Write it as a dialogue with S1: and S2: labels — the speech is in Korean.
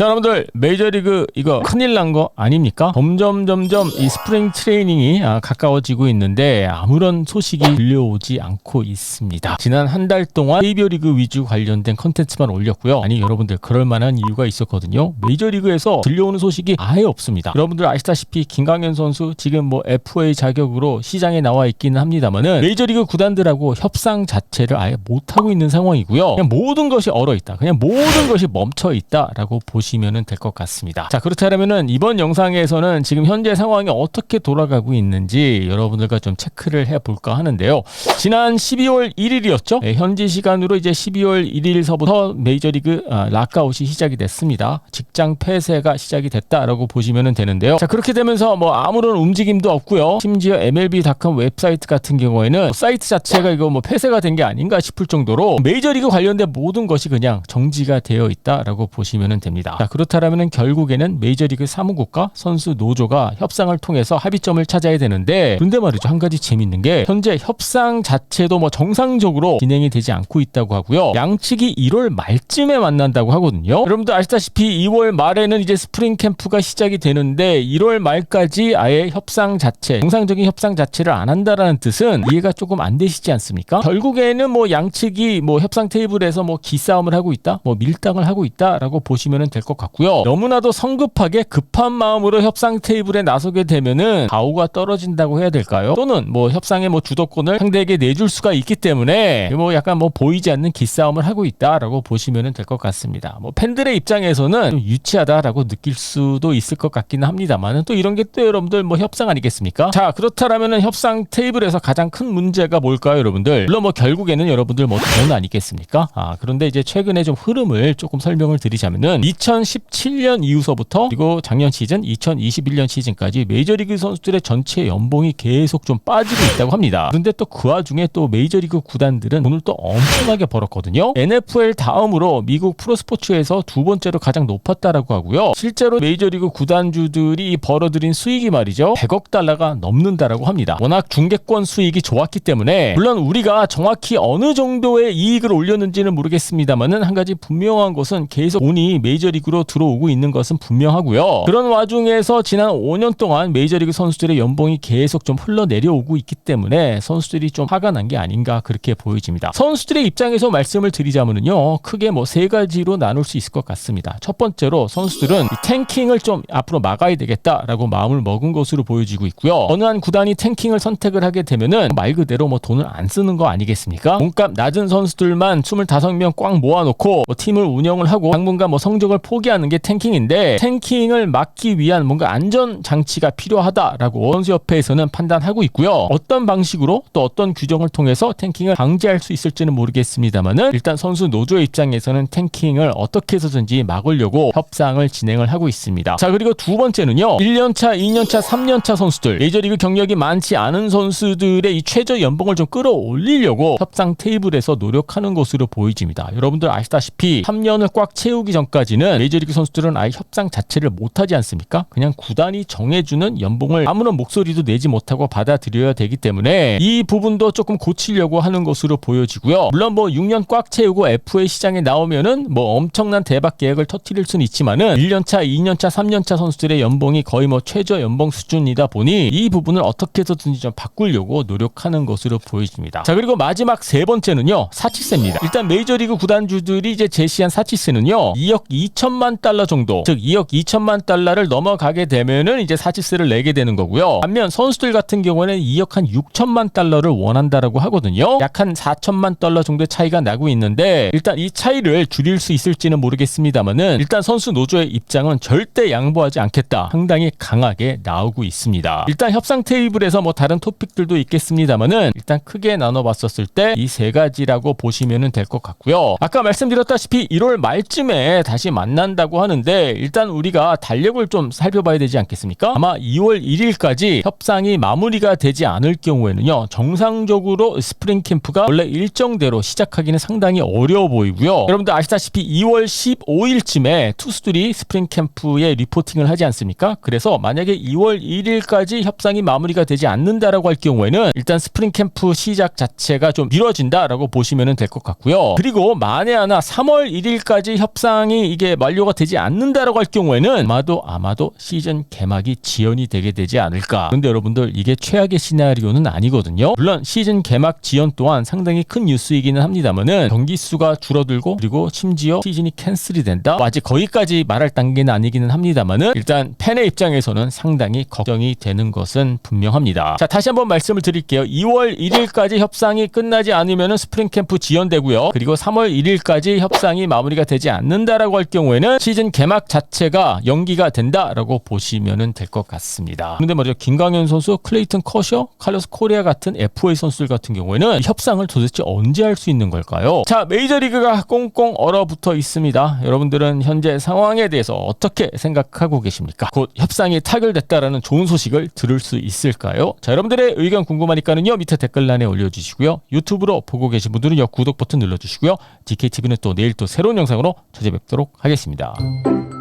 S1: 자, 여러분들 메이저리그 이거 큰일 난 거 아닙니까? 점점 점점 이 스프링 트레이닝이 아, 가까워지고 있는데 아무런 소식이 들려오지 않고 있습니다. 지난 한 달 동안 KBO 리그 위주 관련된 컨텐츠만 올렸고요. 아니 여러분들 그럴 만한 이유가 있었거든요. 메이저리그에서 들려오는 소식이 아예 없습니다. 여러분들 아시다시피 김강현 선수 지금 뭐 FA 자격으로 시장에 나와 있기는 합니다만은 메이저리그 구단들하고 협상 자체를 아예 못 하고 있는 상황이고요. 그냥 모든 것이 얼어 있다. 그냥 모든 것이 멈춰 있다라고 보시 면 될 것 같습니다. 자 그렇다면은 이번 영상에서는 지금 현재 상황이 어떻게 돌아가고 있는지 여러분들과 좀 체크를 해볼까 하는데요. 지난 12월 1일이었죠. 현지 시간으로 이제 12월 1일서부터 메이저리그 아, 락아웃이 시작이 됐습니다. 직장 폐쇄가 시작이 됐다라고 보시면 되는데요. 자 그렇게 되면서 뭐 아무런 움직임도 없고요. 심지어 MLB.com 웹사이트 같은 경우에는 사이트 자체가 이거 뭐 폐쇄가 된 게 아닌가 싶을 정도로 메이저리그 관련된 모든 것이 그냥 정지가 되어 있다라고 보시면 됩니다. 자 그렇다면 결국에는 메이저리그 사무국과 선수 노조가 협상을 통해서 합의점을 찾아야 되는데 그런데 말이죠 한 가지 재밌는 게 현재 협상 자체도 뭐 정상적으로 진행이 되지 않고 있다고 하고요. 양측이 1월 말쯤에 만난다고 하거든요. 여러분들 아시다시피 2월 말에는 이제 스프링 캠프가 시작이 되는데 1월 말까지 아예 협상 자체 정상적인 협상 자체를 안 한다라는 뜻은 이해가 조금 안 되시지 않습니까? 결국에는 뭐 양측이 뭐 협상 테이블에서 뭐 기싸움을 하고 있다, 뭐 밀당을 하고 있다라고 보시면 될것 같고요. 너무나도 성급하게 급한 마음으로 협상 테이블에 나서게 되면은 가오가 떨어진다고 해야 될까요? 또는 뭐 협상의 뭐 주도권을 상대에게 내줄 수가 있기 때문에 뭐 약간 뭐 보이지 않는 기싸움을 하고 있다라고 보시면 될 것 같습니다. 뭐 팬들의 입장에서는 좀 유치하다라고 느낄 수도 있을 것 같기는 합니다만은 또 이런 게 또 여러분들 뭐 협상 아니겠습니까? 자 그렇다라면은 협상 테이블에서 가장 큰 문제가 뭘까요, 여러분들? 물론 뭐 결국에는 여러분들 뭐 돈 아니겠습니까? 아 그런데 이제 최근에 좀 흐름을 조금 설명을 드리자면은 2017년 이후서부터 그리고 작년 시즌 2021년 시즌까지 메이저리그 선수들의 전체 연봉이 계속 좀 빠지고 있다고 합니다. 그런데 또 그 와중에 또 메이저리그 구단들은 돈을 또 엄청나게 벌었거든요. NFL 다음으로 미국 프로스포츠에서 두 번째로 가장 높았다라고 하고요. 실제로 메이저리그 구단주들이 벌어들인 수익이 말이죠. 100억 달러가 넘는다라고 합니다. 워낙 중계권 수익이 좋았기 때문에 물론 우리가 정확히 어느 정도의 이익을 올렸는지는 모르겠습니다만은 한 가지 분명한 것은 계속 돈이 메이저리그 로 들어오고 있는 것은 분명하고요. 그런 와중에서 지난 5년 동안 메이저리그 선수들의 연봉이 계속 좀 흘러내려오고 있기 때문에 선수들이 좀 화가 난 게 아닌가 그렇게 보여집니다. 선수들의 입장에서 말씀을 드리자면요. 크게 뭐 세 가지로 나눌 수 있을 것 같습니다. 첫 번째로 선수들은 이 탱킹을 좀 앞으로 막아야 되겠다라고 마음을 먹은 것으로 보여지고 있고요. 어느 한 구단이 탱킹을 선택을 하게 되면은 말 그대로 뭐 돈을 안 쓰는 거 아니겠습니까? 몸값 낮은 선수들만 25명 꽉 모아놓고 뭐 팀을 운영을 하고 당분간 뭐 성적을 포기하는 게 탱킹인데 탱킹을 막기 위한 뭔가 안전 장치가 필요하다라고 선수협회에서는 판단하고 있고요. 어떤 방식으로 또 어떤 규정을 통해서 탱킹을 방지할 수 있을지는 모르겠습니다만은 일단 선수 노조의 입장에서는 탱킹을 어떻게 해서든지 막으려고 협상을 진행을 하고 있습니다. 자 그리고 두 번째는요. 1년차, 2년차, 3년차 선수들 메이저리그 경력이 많지 않은 선수들의 이 최저 연봉을 좀 끌어올리려고 협상 테이블에서 노력하는 것으로 보이집니다. 여러분들 아시다시피 3년을 꽉 채우기 전까지는 메이저리그 선수들은 아예 협상 자체를 못하지 않습니까? 그냥 구단이 정해주는 연봉을 아무런 목소리도 내지 못하고 받아들여야 되기 때문에 이 부분도 조금 고치려고 하는 것으로 보여지고요. 물론 뭐 6년 꽉 채우고 FA 시장에 나오면은 뭐 엄청난 대박 계획을 터뜨릴 수는 있지만은 1년차, 2년차, 3년차 선수들의 연봉이 거의 뭐 최저 연봉 수준이다 보니 이 부분을 어떻게 해서든지 좀 바꾸려고 노력하는 것으로 보여집니다. 자 그리고 마지막 세 번째는요 사치세입니다. 일단 메이저리그 구단주들이 이제 제시한 사치세는요 2억 2천 만 달러 정도, 즉 2억 2천만 달러를 넘어가게 되면은 이제 사치세를 내게 되는 거고요. 반면 선수들 같은 경우에는 2억 한 6천만 달러를 원한다라고 하거든요. 약 한 4천만 달러 정도의 차이가 나고 있는데 일단 이 차이를 줄일 수 있을지는 모르겠습니다만은 일단 선수 노조의 입장은 절대 양보하지 않겠다. 상당히 강하게 나오고 있습니다. 일단 협상 테이블에서 뭐 다른 토픽들도 있겠습니다만은 일단 크게 나눠봤었을 때 이 세 가지라고 보시면 될 것 같고요. 아까 말씀드렸다시피 1월 말쯤에 다시 만 난다고 하는데 일단 우리가 달력을 좀 살펴봐야 되지 않겠습니까? 아마 2월 1일까지 협상이 마무리가 되지 않을 경우에는요 정상적으로 스프링 캠프가 원래 일정대로 시작하기는 상당히 어려워 보이고요. 여러분들 아시다시피 2월 15일쯤에 투수들이 스프링 캠프에 리포팅을 하지 않습니까? 그래서 만약에 2월 1일까지 협상이 마무리가 되지 않는다라고 할 경우에는 일단 스프링 캠프 시작 자체가 좀 미뤄진다라고 보시면 될 것 같고요. 그리고 만에 하나 3월 1일까지 협상이 이게 막 완료가 되지 않는다라고 할 경우에는 아마도 아마도 시즌 개막이 지연이 되게 되지 않을까. 그런데 여러분들 이게 최악의 시나리오는 아니거든요. 물론 시즌 개막 지연 또한 상당히 큰 뉴스이기는 합니다만은 경기 수가 줄어들고 그리고 심지어 시즌이 캔슬이 된다. 뭐 아직 거기까지 말할 단계는 아니기는 합니다만은 일단 팬의 입장에서는 상당히 걱정이 되는 것은 분명합니다. 자 다시 한번 말씀을 드릴게요. 2월 1일까지 협상이 끝나지 않으면 스프링 캠프 지연되고요. 그리고 3월 1일까지 협상이 마무리가 되지 않는다라고 할 경우 에는 시즌 개막 자체가 연기가 된다라고 보시면 될 것 같습니다. 그런데 말이죠. 김강현 선수, 클레이튼 커셔, 칼로스 코리아 같은 FA 선수들 같은 경우에는 협상을 도대체 언제 할 수 있는 걸까요? 자, 메이저리그가 꽁꽁 얼어붙어 있습니다. 여러분들은 현재 상황에 대해서 어떻게 생각하고 계십니까? 곧 협상이 타결됐다라는 좋은 소식을 들을 수 있을까요? 자, 여러분들의 의견 궁금하니까는요. 밑에 댓글란에 올려주시고요. 유튜브로 보고 계신 분들은요. 구독 버튼 눌러주시고요. DKTV는 또 내일 또 새로운 영상으로 찾아뵙도록 하겠습니다.